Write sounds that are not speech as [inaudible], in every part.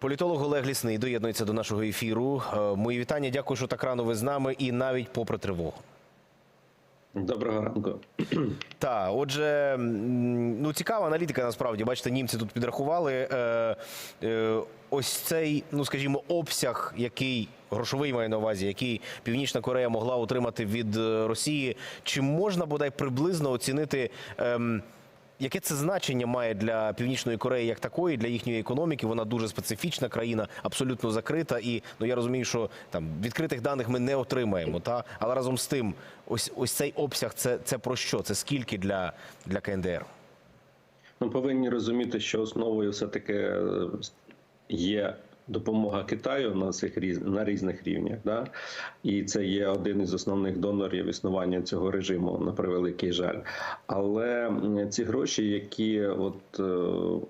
Політолог Олег Лісний доєднується до нашого ефіру. Е, Мої вітання. Дякую, що так рано ви з нами, і навіть попри тривогу. Доброго ранку. [clears throat] Так, отже, ну цікава аналітика. Насправді, бачите, німці тут підрахували. Е, е, ось цей, ну скажімо, обсяг, який грошовий має на увазі, який Північна Корея могла отримати від е, Росії. Чи можна бодай приблизно оцінити? ем, Яке це значення має для Північної Кореї як такої, для їхньої економіки? Вона дуже специфічна країна, абсолютно закрита. І ну я розумію, що там відкритих даних ми не отримаємо. Та але разом з тим, ось ось цей обсяг, це, це про що? Це скільки для, для КНДР? Ми повинні розуміти, що основою все таки е, є допомога Китаю на цих різ- на різних рівнях. Да? І це є один із основних донорів існування цього режиму на превеликий жаль. Але ці гроші, які от е,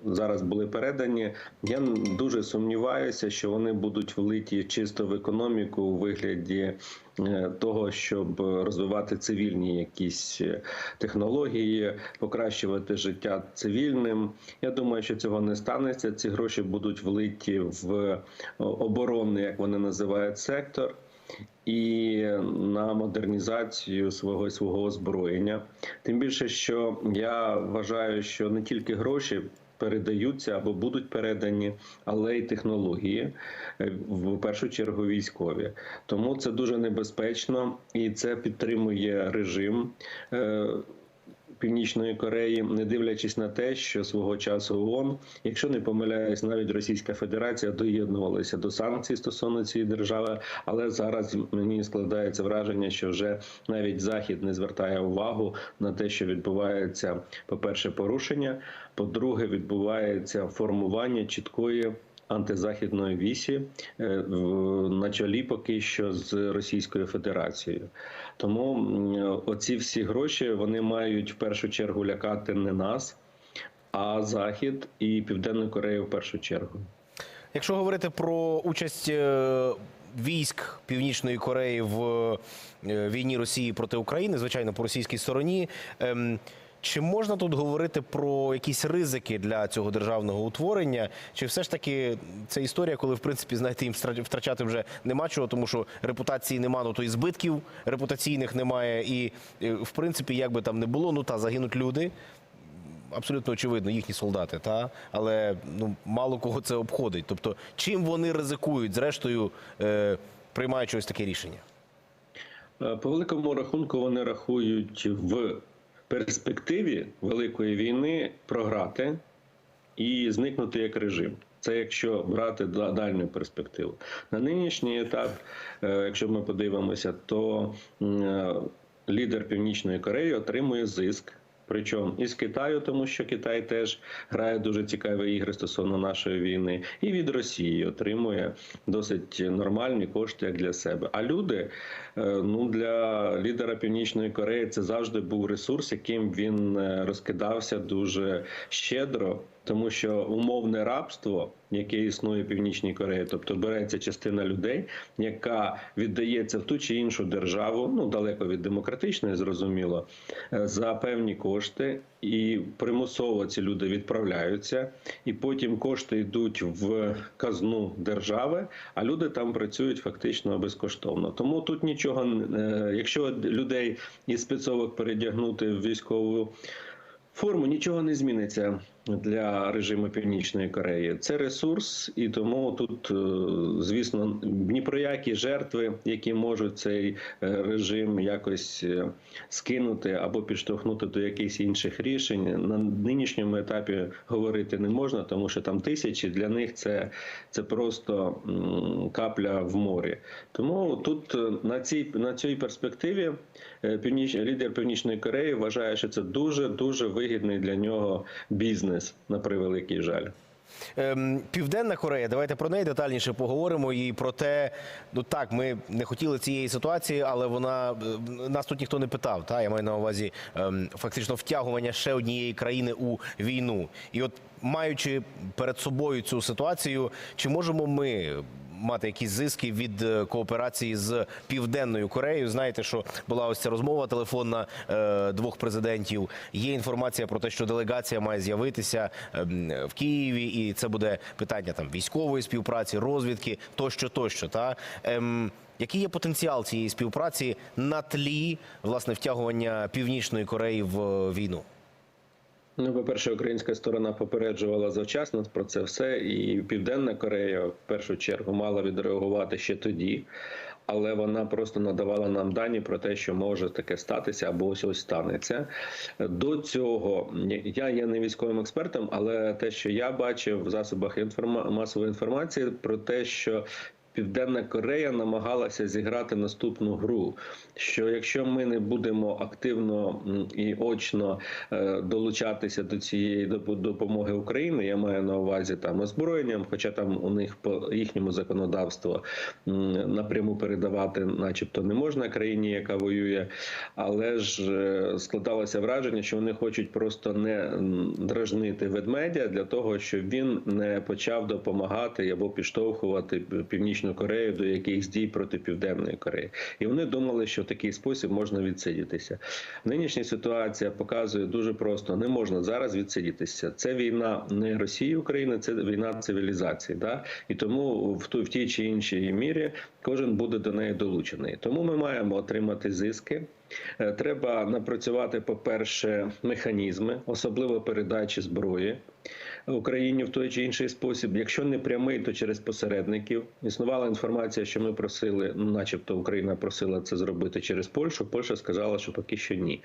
зараз були передані, я дуже сумніваюся, що вони будуть влиті чисто в економіку у вигляді. Е, Того, щоб розвивати цивільні якісь е, технології, покращувати життя цивільним. Я думаю, що цього не станеться. Ці гроші будуть влиті в оборонний, як вони називають, сектор. І на модернізацію свого свого озброєння, тим більше, що я вважаю, що не тільки гроші передаються або будуть передані, але й технології е, в першу чергу військові. Тому це дуже небезпечно і це підтримує режим. Північної Кореї, не дивлячись на те, що свого часу ООН, якщо не помиляюсь, навіть Російська Федерація доєднувалася до санкцій стосовно цієї держави, але зараз мені складається враження, що вже навіть Захід не звертає увагу на те, що відбувається, по-перше, порушення, по-друге, відбувається формування чіткої. Антизахідної вісі е, на чолі поки що з Російською Федерацією. Тому оці всі гроші вони мають в першу чергу лякати не нас, а Захід і Південну Корею в першу чергу. Якщо говорити про участь е, військ Північної Кореї в е, війні Росії проти України, звичайно, по російській стороні. Чи можна тут говорити про якісь ризики для цього державного утворення? Чи все ж таки це історія, коли в принципі знаєте, їм втрачати вже нема чого, тому що репутації нема, ну то і збитків репутаційних немає, і е, в принципі, як би там не було, ну та загинуть люди абсолютно очевидно, їхні солдати, та але ну мало кого це обходить. Тобто, чим вони ризикують, зрештою, е, приймаючи ось таке рішення? Е, По великому рахунку вони рахують в перспективі великої війни програти і зникнути як режим. Це якщо брати да- дальню перспективу. На нинішній етап, е, якщо ми подивимося, то е, лідер Північної Кореї отримує зиск. Причому із Китаю, тому що Китай теж грає дуже цікаві ігри стосовно нашої війни, і від Росії отримує досить нормальні кошти як для себе. А люди, е, ну для лідера Північної Кореї, це завжди був ресурс, яким він е, розкидався дуже щедро. Тому що умовне рабство, яке існує в Північній Кореї, тобто береться частина людей, яка віддається в ту чи іншу державу, ну далеко від демократичної, зрозуміло, е, за певні кошти, і примусово ці люди відправляються, і потім кошти йдуть в казну держави, а люди там працюють фактично безкоштовно. Тому тут нічого, е, якщо людей із спецовок передягнути в військову. Форму нічого не зміниться для режиму Північної Кореї. Це ресурс, і тому тут, е, звісно, ні про які жертви, які можуть цей е, режим якось е, скинути або підштовхнути до якихось інших рішень. На нинішньому етапі говорити не можна, тому що там тисячі для них це, це просто капля в морі. Тому тут на цій на цій перспективі північ лідер Північної Кореї вважає, що це дуже дуже вигідний для нього бізнес на превеликий жаль. Ем, Південна Корея, давайте про неї детальніше поговоримо. І про те, ну так, ми не хотіли цієї ситуації, але вона е, нас тут ніхто не питав. Та я маю на увазі ем, фактично втягування ще однієї країни у війну. І от маючи перед собою цю ситуацію, чи можемо ми мати якісь зиски від е, кооперації з південною Кореєю. Знаєте, що була ось ця розмова телефонна е, двох президентів. Є інформація про те, що делегація має з'явитися ем, в Києві, і це буде питання там військової співпраці, розвідки тощо, тощо. Та ем, який є потенціал цієї співпраці на тлі власне втягування Північної Кореї в е, війну? Ну, по-перше, українська сторона попереджувала завчасно про це все, і Південна Корея в першу чергу мала відреагувати ще тоді, але вона просто надавала нам дані про те, що може таке статися або ось ось станеться. До цього я є не військовим експертом, але те, що я бачив в засобах інформа... масової інформації, про те, що Південна Корея намагалася зіграти наступну гру. Що якщо ми не будемо активно і очно е, долучатися до цієї доп- допомоги України, я маю на увазі там озброєнням, хоча там у них по їхньому законодавству напряму передавати, начебто, не можна країні, яка воює, але ж е, складалося враження, що вони хочуть просто не дражнити ведмедя для того, щоб він не почав допомагати або підштовхувати Північну Корею до якихось дій проти Південної Кореї. І вони думали, що в такий спосіб можна відсидітися. Нинішня ситуація показує дуже просто: не можна зараз відсидітися. Це війна не Росії України, це війна цивілізації. Да? І тому в ту в тій чи іншій мірі кожен буде до неї долучений. Тому ми маємо отримати зиски. Е, Треба напрацювати, по-перше, механізми, особливо передачі зброї Україні в той чи інший спосіб. Якщо не прямий, то через посередників. Існувала інформація, що ми просили, ну, начебто Україна просила це зробити через Польщу. Польща сказала, що поки що ні.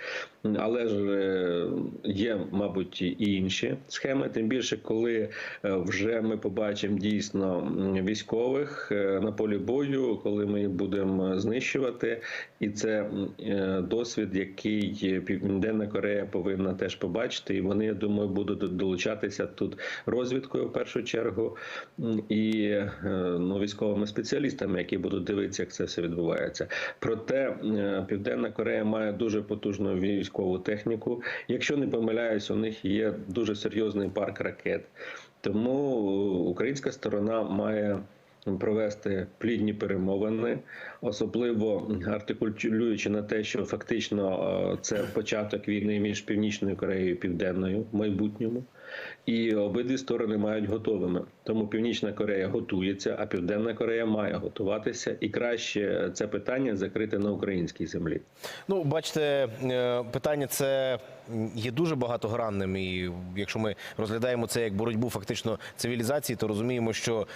Але ж е, є, мабуть, і інші схеми. Тим більше, коли е, вже ми побачимо дійсно військових е, на полі бою, коли ми їх будемо знищувати, і це досвід, який Південна Корея повинна теж побачити, і вони, я думаю, будуть долучатися тут розвідкою в першу чергу і е, ну, військовими спеціалістами, які будуть дивитися, як це все відбувається. Проте е, Південна Корея має дуже потужну військову техніку. Якщо не помиляюсь, у них є дуже серйозний парк ракет. Тому українська сторона має провести плідні перемовини, особливо артикулюючи на те, що фактично е, це початок війни між Північною Кореєю і Південною в майбутньому. І обидві сторони мають готовими. Тому Північна Корея готується, а Південна Корея має готуватися, і краще це питання закрити на українській землі. Ну, бачите, е, питання це є дуже багатогранним. І якщо ми розглядаємо це як боротьбу фактично цивілізації, то розуміємо, що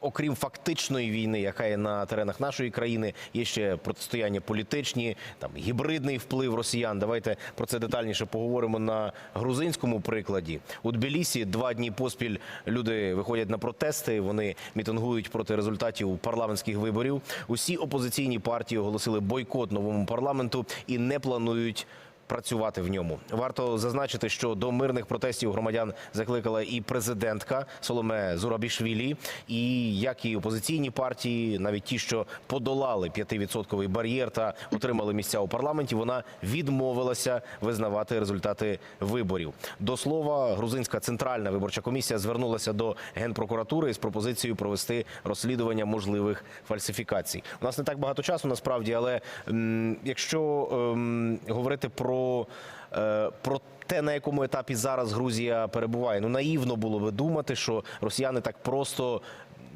окрім фактичної війни, яка є на теренах нашої країни, є ще протистояння політичні, там гібридний вплив росіян. Давайте про це детальніше поговоримо на грузинському прикладі. У Тбілісі два дні поспіль люди виходять на протести. Вони мітингують проти результатів парламентських виборів. Усі опозиційні партії оголосили бойкот новому парламенту і не планують. Працювати в ньому варто зазначити, що до мирних протестів громадян закликала і президентка Соломе Зурабішвілі, і як і опозиційні партії, навіть ті, що подолали 5-відсотковий бар'єр та отримали місця у парламенті, вона відмовилася визнавати результати виборів. До слова, грузинська центральна виборча комісія звернулася до генпрокуратури з пропозицією провести розслідування можливих фальсифікацій. У нас не так багато часу насправді, але якщо ем, говорити про, е, про те, на якому етапі зараз Грузія перебуває, ну наївно було би думати, що росіяни так просто.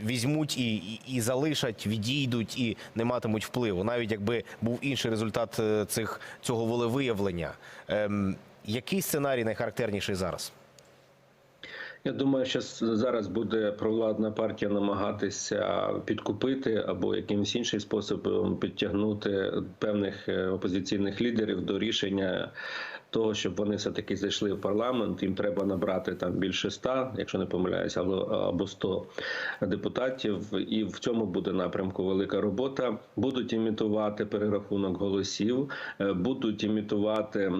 Візьмуть і, і, і залишать, відійдуть і не матимуть впливу, навіть якби був інший результат е, цих цього волевиявлення. Ем, який сценарій найхарактерніший зараз? Я думаю, що зараз буде провладна партія намагатися підкупити або якимось іншим способом підтягнути певних е, опозиційних лідерів до рішення того, щоб вони все таки зайшли в парламент. Їм треба набрати там більше ста, якщо не помиляюся, або або 100 депутатів. І в цьому буде напрямку велика робота. Будуть імітувати перерахунок голосів, е, будуть імітувати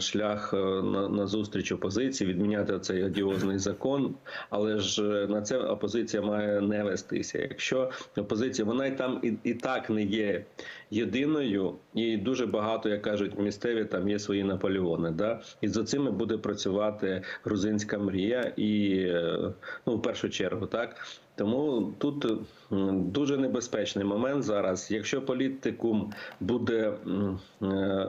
шлях е, на, на зустріч опозиції, відміняти цей одіозний закон. Але ж е, на це опозиція має не вестися. Якщо опозиція, вона і там і, і так не є єдиною, і дуже багато, як кажуть, місцеві там є свої Наполеони. Кордони. Да? І за цими буде працювати грузинська мрія, і е, ну, в першу чергу, так. Тому тут дуже небезпечний момент зараз. Якщо політикум буде е,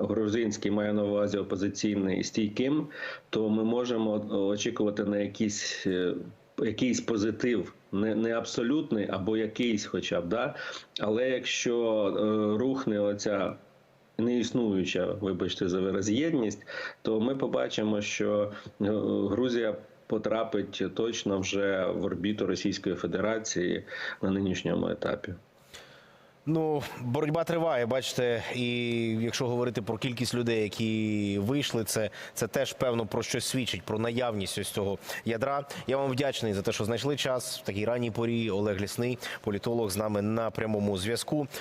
грузинський, маю на увазі опозиційний стійким, то ми можемо очікувати на якісь. е, Якийсь позитив, не, не абсолютний, або якийсь, хоча б да. Але якщо е, рухне оця неіснуюча, вибачте за вираз, єдність, то ми побачимо, що е, Грузія потрапить точно вже в орбіту Російської Федерації на нинішньому етапі. Ну, боротьба триває, бачите, і якщо говорити про кількість людей, які вийшли, це, це теж певно про щось свідчить, про наявність ось цього ядра. Я вам вдячний за те, що знайшли час в такій ранній порі. Олег Лісний, політолог, з нами на прямому зв'язку.